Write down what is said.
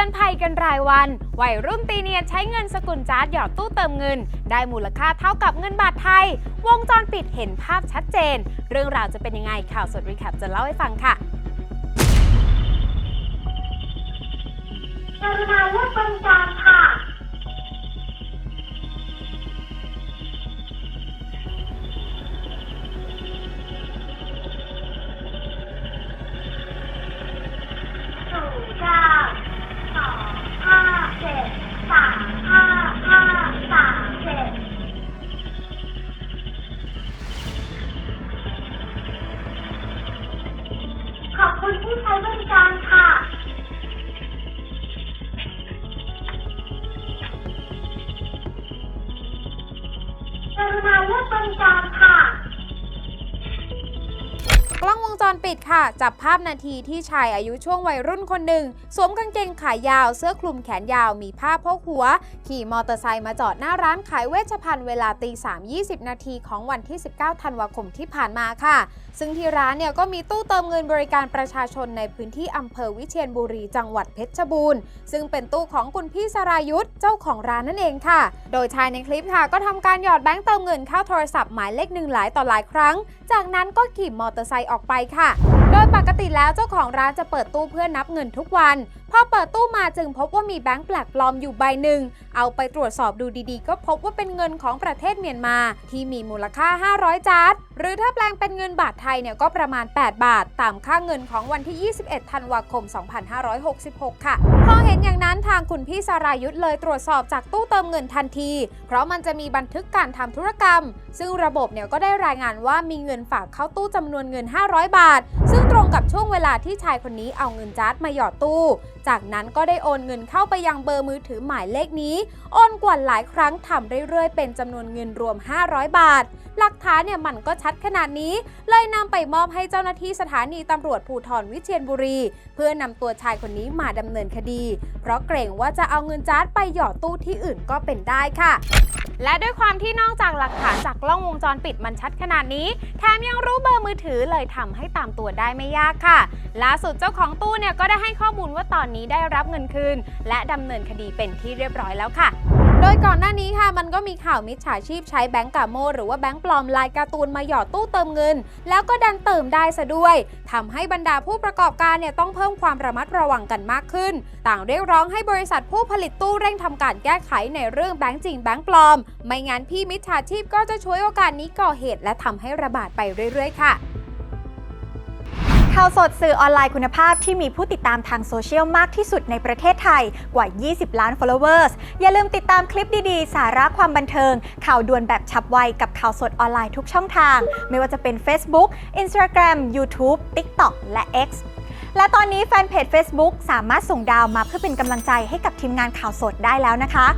อนภัยกันรายวัน วัยรุ่นตีเนียนใช้เงินสกุลจาร์ดหยอดตู้เติมเงิน ได้มูลค่าเท่ากับเงินบาทไทย วงจรปิดเห็นภาพชัดเจน เรื่องราวจะเป็นยังไงข่าวสดรีแคปจะเล่าให้ฟังค่ะกรุณาเลือกบริการค่ะ มาว่าเลือการค่ะ กล้องวงจรปิดค่ะ จับภาพนาทีที่ชายอายุช่วงวัยรุ่นคนหนึ่งสวมกางเกงขายาว เสื้อคลุมแขนยาวมีผ้าโพกหัว ขี่มอเตอร์ไซค์มาจอดหน้าร้านขายเวชภัณฑ์เวลาตี3 20 นาทีของวันที่ 19 ธันวาคมที่ผ่านมาค่ะ ซึ่งที่ร้านเนี่ยก็มีตู้เติมเงินบริการประชาชนในพื้นที่อำเภอวิเชียรบุรีจังหวัดเพชรบูรณ์ ซึ่งเป็นตู้ของคุณพี่สรายุทธเจ้าของร้านนั่นเองค่ะ โดยชายในคลิปค่ะ ก็ทำการหยอดแบงค์เติมเงินเข้าโทรศัพท์หมายเลขหนึ่งหลายต่อหลายครั้ง จากนั้นก็ขี่มอเตอร์ไซค์ออกไปค่ะ โดยปกติแล้วเจ้าของร้านจะเปิดตู้เพื่อนับเงินทุกวัน พอเปิดตู้มาจึงพบว่ามีแบงค์แปลกปลอมอยู่ใบหนึ่ง เอาไปตรวจสอบดูดีๆ ก็พบว่าเป็นเงินของประเทศเมียนมา ที่มีมูลค่า 500จาร์ดหรือถ้าแปลงเป็นเงินบาทไทยเนี่ยก็ประมาณ 8 บาท ตามค่าเงินของวันที่ 21 ธันวาคม 2566 ค่ะ พอเห็นอย่างนั้นทางคุณพี่สรายุทธเลยตรวจสอบจากตู้เติมเงินทันที เพราะมันจะมีบันทึกการทำธุรกรรม ซึ่งระบบเนี่ยก็ได้รายงานว่ามีเงินฝากเข้าตู้จำนวนเงิน500 บาท ซึ่งตรงกับช่วงเวลาที่ชายคนนี้เอาเงินจาร์ดมาหยอดตู้ จากนั้นก็ได้โอนเงินเข้าไปยังเบอร์มือถือหมายเลขนี้ โอนกว่าหลายครั้งทำเรื่อยๆ เป็นจำนวนเงินรวม 500 บาท หลักฐานเนี่ยมันก็ชัดขนาดนี้ เลยนำไปมอบให้เจ้าหน้าที่สถานีตำรวจภูธรวิเชียรบุรี เพื่อนำตัวชายคนนี้มาดำเนินคดี เพราะเกรงว่าจะเอาเงินจาร์ดไปหยอดตู้ที่อื่นก็เป็นได้ค่ะ และด้วยความที่นอกจากหลักฐานจากกล้องวงจรปิดมันชัดขนาดนี้ แถมยังรู้เบอร์มือถือเลยทำให้ตามตัวได้ไม่ยากค่ะล่าสุดเจ้าของตู้เนี่ยก็ได้ให้ข้อมูลว่าตอนนี้ได้รับเงินคืน และดำเนินคดีเป็นที่เรียบร้อยแล้วค่ะ ยก่อนหน้านี้ค่ะมันก็มีข่าวมิจฉาชีพใช้แบงก์กาโม หรือว่าแบงก์ปลอมลายการ์ตูนมาหยอดตู้เติมเงิน แล้วก็ดันเติมได้ซะด้วยทำให้บรรดาผู้ประกอบการเนี่ยต้องเพิ่มความระมัดระวังกันมากขึ้น ต่างเรียกร้องให้บริษัทผู้ผลิตตู้เร่งทำการแก้ไขในเรื่องแบงก์จริงแบงก์ปลอม ไม่งั้นพี่มิจฉาชีพก็จะช่วยโอกาสนี้ก่อเหตุ และทำให้ระบาดไปเรื่อยๆ ค่ะ ข่าวสดสื่อออนไลน์คุณภาพที่มีผู้ติดตามทางโซเชียลมากที่สุดในประเทศไทยกว่า 20 ล้าน followers อย่าลืมติดตามคลิปดีๆ สาระความบันเทิง ข่าวด่วนแบบฉับไวกับข่าวสดออนไลน์ทุกช่องทาง ไม่ว่าจะเป็น Facebook Instagram YouTube TikTok และ X และตอนนี้แฟนเพจ Facebook สามารถส่งดาวมาเพื่อเป็นกำลังใจให้กับทีมงานข่าวสดได้แล้วนะคะ